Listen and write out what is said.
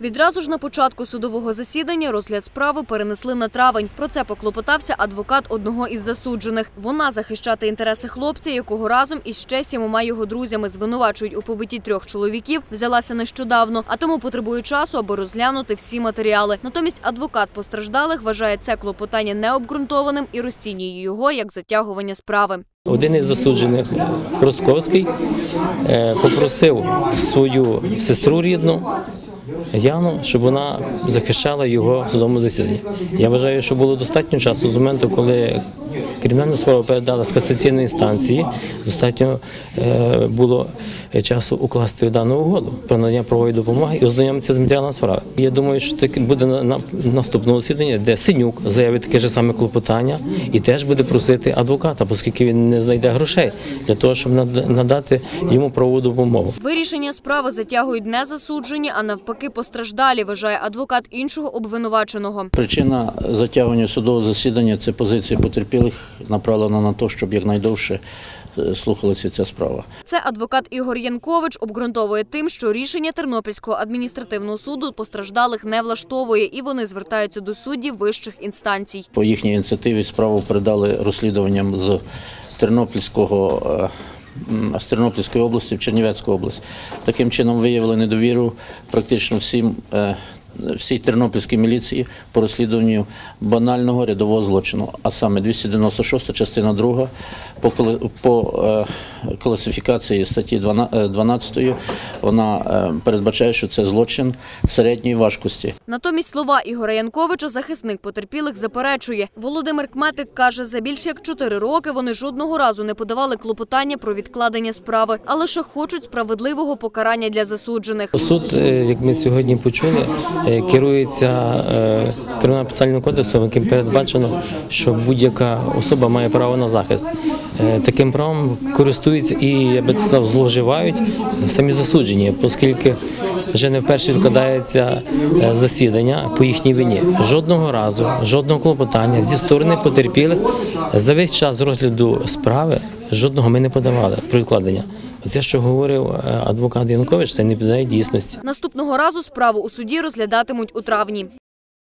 Відразу ж на початку судового засідання розгляд справи перенесли на травень. Про це поклопотався адвокат одного із засуджених. Вона захищати інтереси хлопця, якого разом із ще сімома його друзями звинувачують у побитті трьох чоловіків, взялася нещодавно, а тому потребує часу, аби розглянути всі матеріали. Натомість адвокат постраждалих вважає це клопотання необґрунтованим і розцінює його як затягування справи. Один із засуджених Ростковський е, попросив свою сестру рідну Яну, щоб вона захищала його в судовому засіданні. Я вважаю, що було достатньо часу з моменту, коли кримінальна справа передала з касаційної інстанції. Достатньо е, було часу укласти дану угоду про надання правової допомоги і ознайомитися з матеріалом справи. Я думаю, що таке буде на, на наступному засіданні, де Синюк заявить таке ж саме клопотання і теж буде просити адвоката, оскільки він не знайде грошей для того, щоб над- надати йому правову допомогу. Вирішення справи затягують не засуджені, а навпаки постраждалі, вважає адвокат іншого обвинуваченого. Причина затягування судового засідання це позиція потерпілих направлена на те, щоб якнайдовше е, слухалася ця справа. Це адвокат Ігор Янкович обґрунтовує тим, що рішення Тернопільського адміністративного суду постраждалих не влаштовує, і вони звертаються до суддів вищих інстанцій. По їхній ініціативі справу передали розслідуванням з Тернопільського. З Тернопільської області в Чернівецьку область. Таким чином виявили недовіру практично всім е, всій тернопільській міліції по розслідуванню банального рядового злочину, а саме 296 частина 2 по, по е, класифікації статті 12 12 вона е, передбачає, що це злочин середньої важкості. Натомість слова Ігоря Янковича захисник потерпілих заперечує. Володимир Кметик каже, за більше як чотири роки вони жодного разу не подавали клопотання про відкладення справи, а лише хочуть справедливого покарання для засуджених. Суд, е, як ми сьогодні почули, е, керується е, кримінально-процесуальним кодексом, яким передбачено, що будь-яка особа має право на захист. Е, Таким правом користуються і я би сказав, зловживають самі засуджені, оскільки вже не вперше відкладається е, засідання по їхній вині. Жодного разу, жодного клопотання зі сторони потерпілих за весь час розгляду справи жодного ми не подавали про відкладення. Це, що говорив е, адвокат Янкович, це не піддає дійсності. Наступного разу справу у суді розглядатимуть у травні.